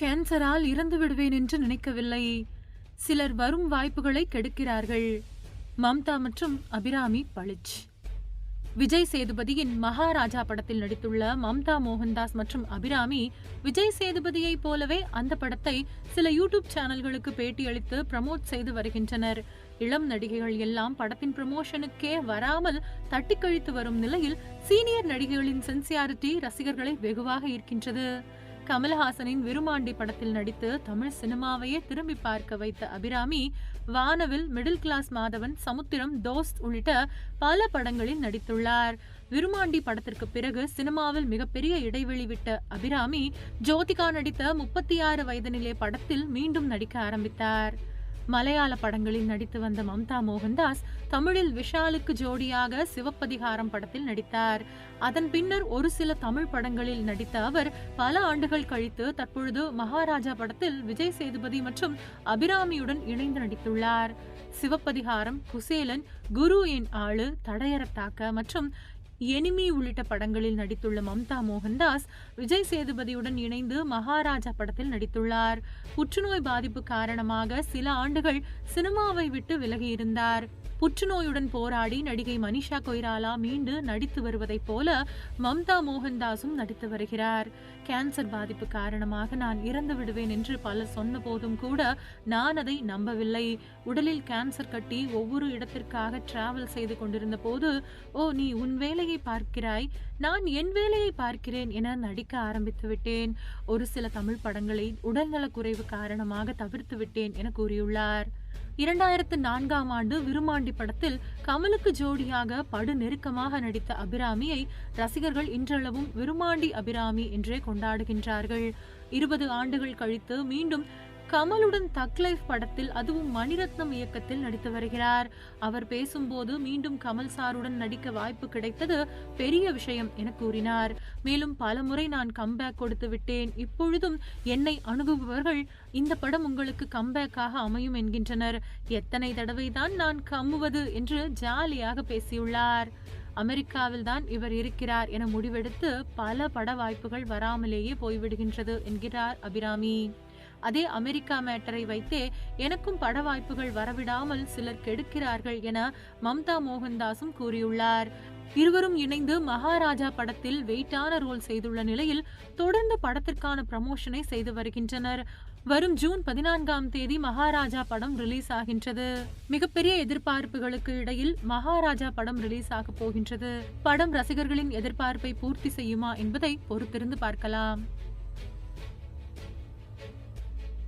கேன்சரால் இறந்து விடுவேன் என்று நினைக்கவில்லை. சிலர் வரும் வாய்ப்புகளை கெடுக்கிறார்கள். மம்தா மற்றும் அபிராமி பளிச். விஜய் சேதுபதியின் மகாராஜா படத்தில் நடித்துள்ள மம்தா மோகன்தாஸ் மற்றும் அபிராமி விஜய் சேதுபதியைப் போலவே அந்த படத்தை சில யூடியூப் சேனல்களுக்கு பேட்டியளித்து ப்ரமோட் செய்து வருகின்றனர். இளம் நடிகைகள் எல்லாம் படத்தின் ப்ரமோஷனுக்கே வராமல் தட்டி கழித்து வரும் நிலையில் சீனியர் நடிகைகளின் சென்சியாரிட்டி ரசிகர்களை வெகுவாக ஈர்க்கின்றது. கமல்ஹாசனின் விருமாண்டி படத்தில் நடித்து தமிழ் சினிமாவையே திரும்பி பார்க்க வைத்த அபிராமி வானவில் மிடில் கிளாஸ் மாதவன் சமுத்திரம் தோஸ்த் உள்ளிட்ட பல படங்களில் நடித்துள்ளார். விருமாண்டி படத்திற்கு பிறகு சினிமாவில் மிகப்பெரிய இடைவெளி விட்ட அபிராமி ஜோதிகா நடித்த முப்பத்தி ஆறு வயதினிலே படத்தில் மீண்டும் நடிக்க ஆரம்பித்தார். மலையாள படங்களில் நடித்து வந்த மம்தா மோகன்தாஸ் தமிழில் விஷாலுக்கு ஜோடியாக சிவப்பதிகாரம் படத்தில் நடித்தார். அதன் பின்னர் ஒரு சில தமிழ் படங்களில் நடித்த அவர் பல ஆண்டுகள் கழித்து தற்பொழுது மகாராஜா படத்தில் விஜய் சேதுபதி மற்றும் அபிராமியுடன் இணைந்து நடித்துள்ளார். சிவப்பதிகாரம் குசேலன் குரு என் ஆளு தடையறத்தாக்க மற்றும் எனிமி உள்ளிட்ட படங்களில் நடித்துள்ள மம்தா மோகன்தாஸ் விஜய் சேதுபதியுடன் இணைந்து மகாராஜா படத்தில் நடித்துள்ளார். புற்றுநோய் பாதிப்பு காரணமாக சில ஆண்டுகள் சினிமாவை விட்டு விலகியிருந்தார். புற்றுநோயுடன் போராடி நடிகை மனிஷா கொய்ராலா மீண்டு நடித்து வருவதைப் போல மம்தா மோகன்தாஸும் நடித்து வருகிறார். கேன்சர் பாதிப்பு காரணமாக நான் இறந்து விடுவேன் என்று பலர் சொன்ன போதும் கூட நான் அதை நம்பவில்லை. உடலில் கேன்சர் கட்டி ஒவ்வொரு இடத்திற்காக டிராவல் செய்து கொண்டிருந்த போது ஓ நீ உன் வேலையை பார்க்கிறாய். நான் என் வேலையை பார்க்கிறேன் என நடிக்க ஆரம்பித்து விட்டேன். ஒரு சில தமிழ் படங்களை உடல்நலக் குறைவு காரணமாக தவிர்த்து விட்டேன் என கூறியுள்ளார். இரண்டாயிரத்து நான்காம் ஆண்டு விருமாண்டி படத்தில் கமலுக்கு ஜோடியாக படு நெருக்கமாக நடித்த அபிராமியை ரசிகர்கள் இன்றளவும் விருமாண்டி அபிராமி என்றே கொண்டாடுகின்றார்கள். இருபது ஆண்டுகள் கழித்து மீண்டும் கமலுடன் தக் லைஃப் படத்தில் அதுவும் மணிரத்னம் இயக்கத்தில் நடித்து வருகிறார். அவர் பேசும்போது மீண்டும் கமல் சாருடன் நடிக்க வாய்ப்பு கிடைத்தது பெரிய விஷயம் என கூறினார். மேலும் பலமுறை நான் கம்பேக் கொடுத்து விட்டேன். இப்பொழுதும் என்னை அணுகுபவர்கள் இந்த படம் உங்களுக்கு கம்பேக்காக அமையும் என்கின்றனர். எத்தனை தடவைதான் நான் கம்முவது என்று ஜாலியாக பேசியுள்ளார். அமெரிக்காவில் தான் இவர் இருக்கிறார் என முடிவெடுத்து பல பட வாய்ப்புகள் வராமலேயே போய்விடுகின்றது என்கிறார் அபிராமி. அதே அமெரிக்கா மேட்டரை வைத்தே எனக்கும் பட வாய்ப்புகள் வரவிடாமல் சிலர் கெடுக்கிறார்கள் என மம்தா மோகன்தாஸும் கூறியுள்ளார். இருவரும் இணைந்து மகாராஜா படத்தில் வெயிட்டான ரோல் செய்துள்ள நிலையில் தொடர்ந்து படத்திற்கான ப்ரமோஷனை செய்து வருகின்றனர். வரும் ஜூன் பதினான்காம் தேதி மகாராஜா படம் ரிலீஸ் ஆகின்றது. மிகப்பெரிய எதிர்பார்ப்புகளுக்கு இடையில் மகாராஜா படம் ரிலீஸ் ஆக போகின்றது. படம் ரசிகர்களின் எதிர்பார்ப்பை பூர்த்தி செய்யுமா என்பதை பொறுத்திருந்து பார்க்கலாம்.